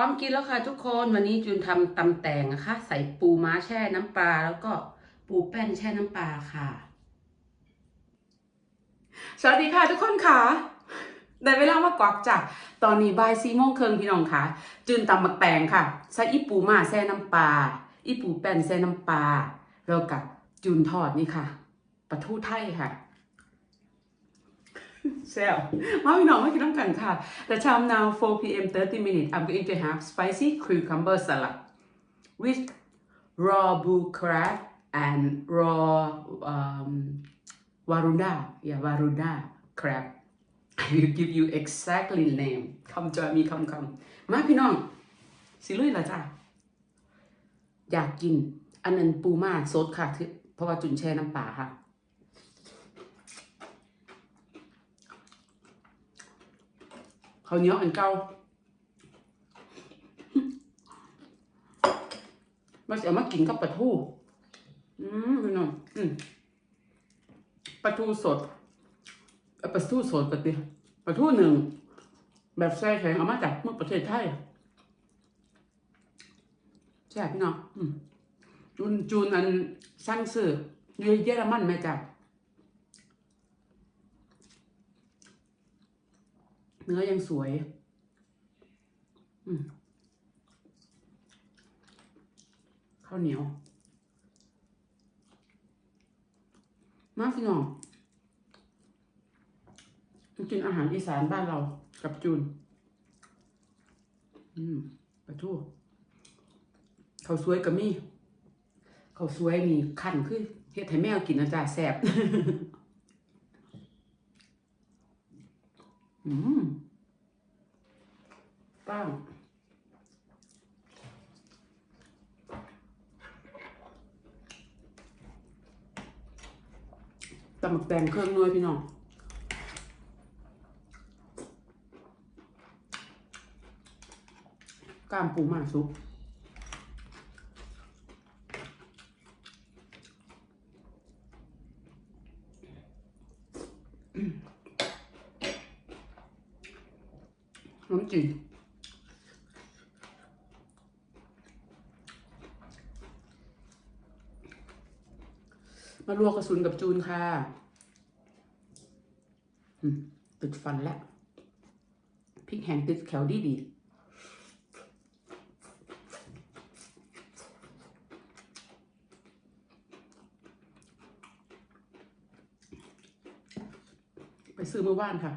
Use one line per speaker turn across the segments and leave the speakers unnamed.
พร้อมกินแล้วค่ะทุกคนวันนี้จูนทำตำแตงนะคะ ใส่ปูม้าแช่น้ำปลาแล้วก็ปูแป้นแช่น้ำปลาค่ะ สวัสดีค่ะทุกคนค่ะได้เวลามากวักจ้ะตอนนี้บ่ายสี่โมงครึ่งพี่น้องค่ะจืนตำบักแตงค่ะใส่อีปูม้าแช่น้ำปลาอีปูแป้นแช่น้ำปลาแล้วกับจูนทอดนี่ค่ะปลาทูไทยค่ะ แซวมาพี่น้องมากินน้ำกันค่ะ The time now 4 p.m. 30 minutes I'm going to have spicy cucumber salad with raw blue crab and raw um, waruna yeah waruna crab I will give you exactly name come join me come come มาพี่น้องสิลุยละจ้ะอยากกินอันนั้นปูมาสดค่ะ เพราะว่าจุนแช่น้ำปลาค่ะ ข้าวเหนียวอันเก่ามาสิเอามากินกับปลาทู อืมพี่น้องอืมปลาทูสดปลาทูสดปฏิปลาทูหนึ่ง แบบแช่แข็งเอามาจากเมื่อประเทศไทยใช่พี่น้องอืมจูนจูนอันสร้างซื้ออยูเยอรมันแม่จ้ะ เนื้อยังสวยอืมข้าวเหนียว มาพี่น้องกินอาหารอีสานบ้านเรากับจูน อืมปลาทูเขาสวยกับมี่เขาสวยนี่ขั้นคือเฮ็ดให้แมวกินนะจ๊ะแซ่บ อืมป้างตำหมักแตงเครื่องนวยพี่น้องกล้ามปูมาซุป น้ำจีมาลวกกระสุนกับจูนค่ะติดฟันแล้วพริกแห้งติดแขวดีดีไปซื้อเมื่อวานค่ะ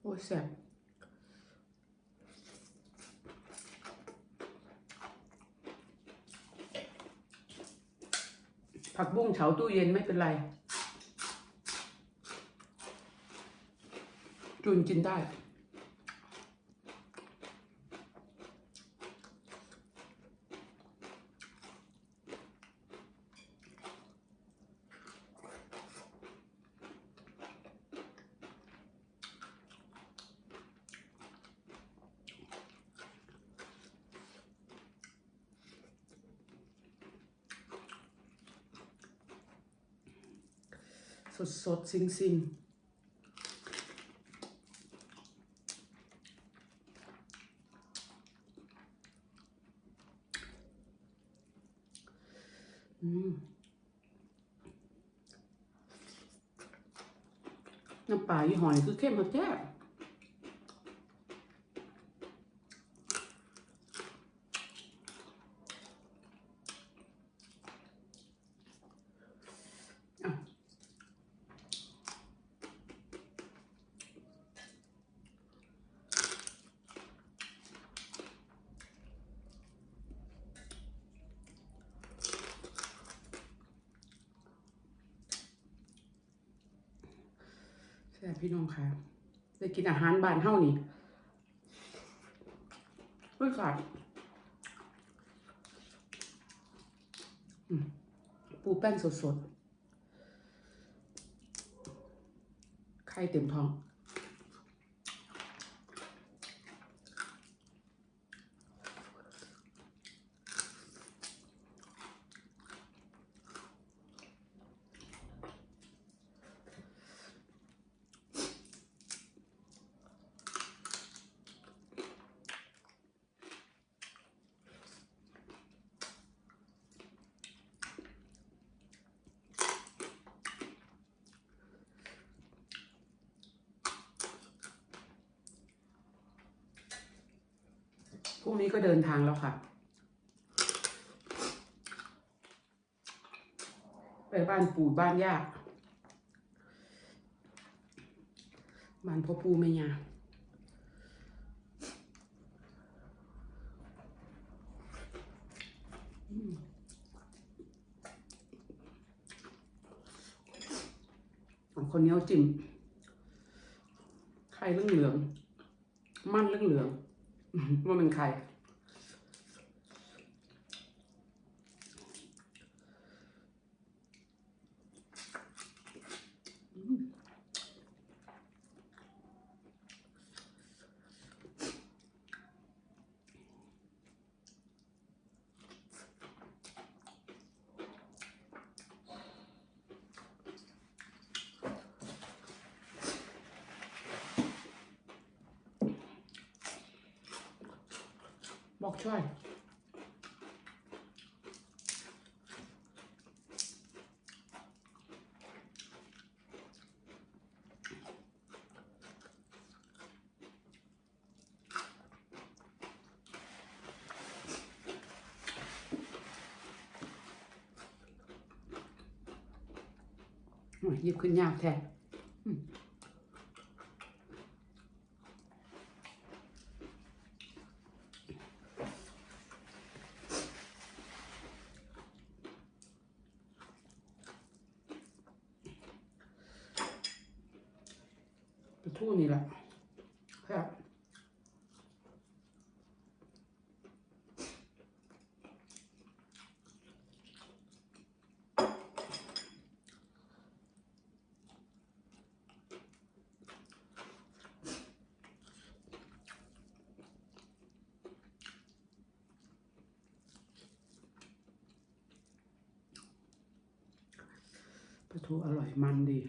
โอ้ยแซ่บ ผักบุ้งเฉาตู้เย็นไม่เป็นไร จุนกินได้ สดสดซิงซิงน้ำปลายี่หอยคือเข้มมากแท้บอะ แต่พี่น้องค่ะได้กินอาหารบ้านเฮานี่เพื่อขาดอืมปูแป้งสดๆ ไข่เต็มท้อง แรุ่งนี้ก็เดินทางแล้วค่ะ ไปบ้านปู่บ้านย่าบ้านพ่อปู่แม่ย่าอืมเอาคนเนี้ยจิ้มไข่เหลืองเหลือง มันเหลืองเหลือง ว่าเป็นใคร อกช่วยโอ้ยหยิบขึ้นยากแท้อืม ปูนี่แหละครับปลาทูอร่อยมันดี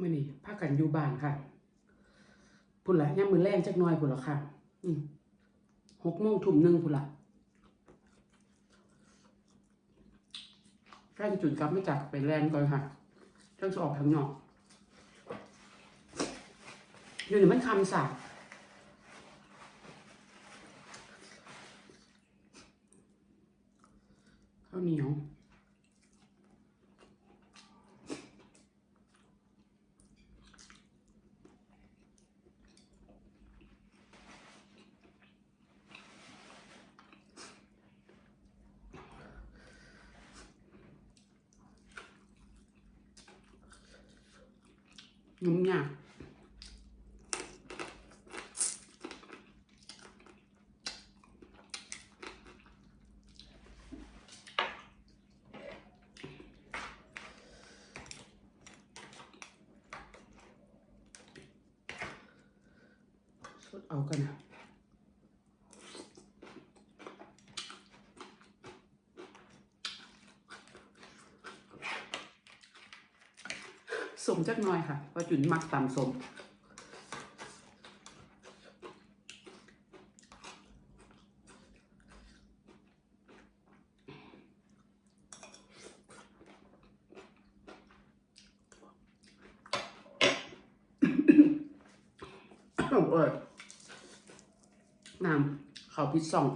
มื่อนี้พากันอยู่บ้านค่ะพุ่นละย่ามมือแรงจักน้อยพุ่นละค่ะหกโมงทุ่มหนึ่งพุ่นละแฟนจุดกลับไม่จากไปแลนก่อนค่ะจังจะออกทางนอกอยู่ในมันคำสาบข้าวเหนียว ยุ่งยากสดเอากันนะส มจักหน่อยค่ะว่าะจุนมักตำสมเออน้ำข้าวพิซซ่อง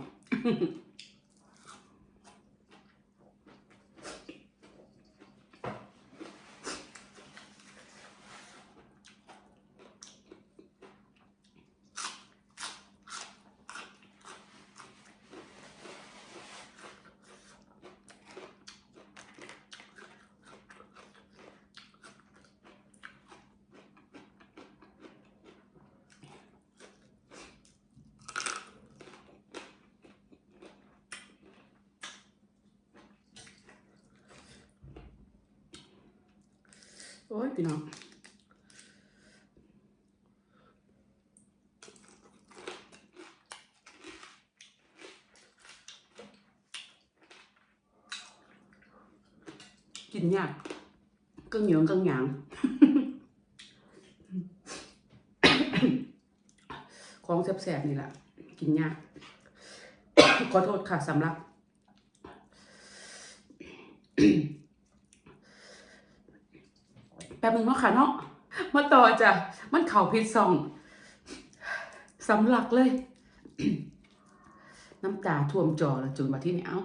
โอ้ยพี่น้องกินยากก็เหนียวก็หยางของแสบๆนี่แหละกินยากขอโทษค่ะสำหรับ แป๊บนึงเนาะค่ะเนาะมาต่อจ้ะมันเข่าพิษซองสำลักเลย น้ำตาท่วมจอแล้วจุนมาที่นี่เอ้า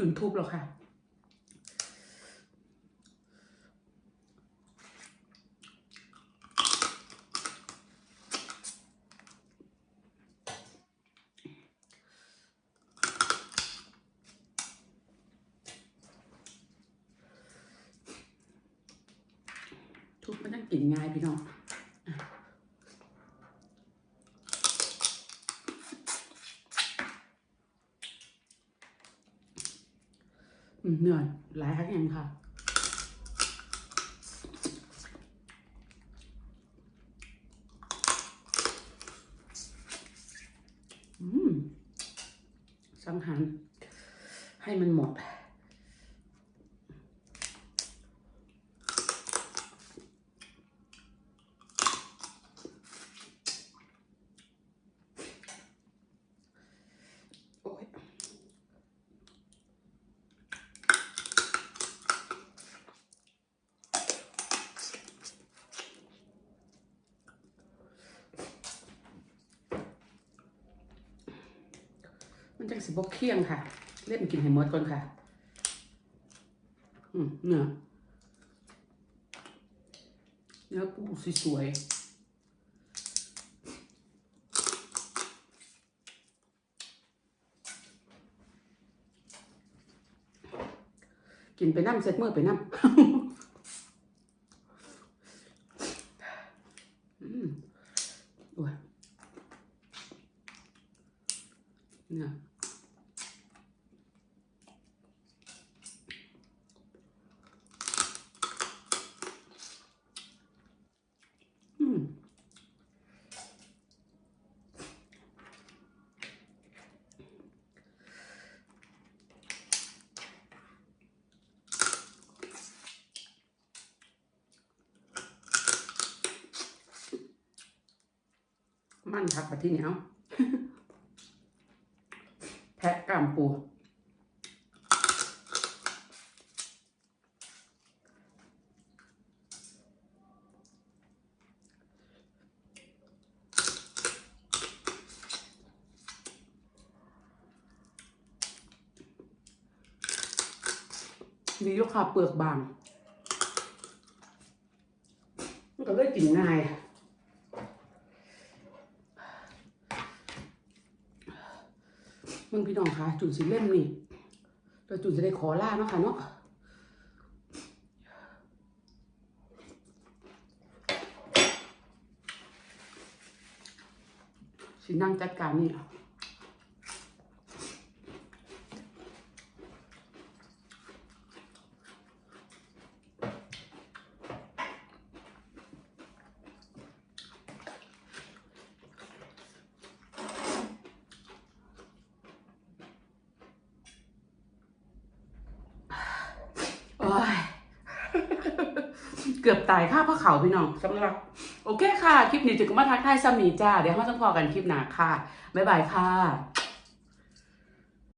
จุนทุบแล้วค่ะ ทุบมันต้องกลิ่นง่ายพี่น้องอะอืมเหนื่อย หลายครั้งยังค่ะอืมสังหารให้มันหมด มันจังสิบกเคียงค่ะ เล่นกินให้หมดก่อนค่ะ อืมเนื้อเนื้อปูสวยกินไปน้ำเซ็ตเมื่อไปน้ำอืมโอ้ยเนี่ยอืม มันทักไปที่เหนียวแพะก้ามปูมีลูกค้าเปลือกบาง มันก็เลยกินง่าย มึงพี่น้องคะจุนสิเล่มนี่เราจุนจะได้ขอล่าเนาะค่ะเนาะสินั่งจัดการนี่ โอ้ย เกือบตายค่าพระเขาพี่น้องสำหรับ โอเคค่ะ คลิปนี้จึงก็มาทักทายสามีจ้า เดี๋ยวเราจะพอกันคลิปหน้าค่ะ บ๊ายบายค่ะ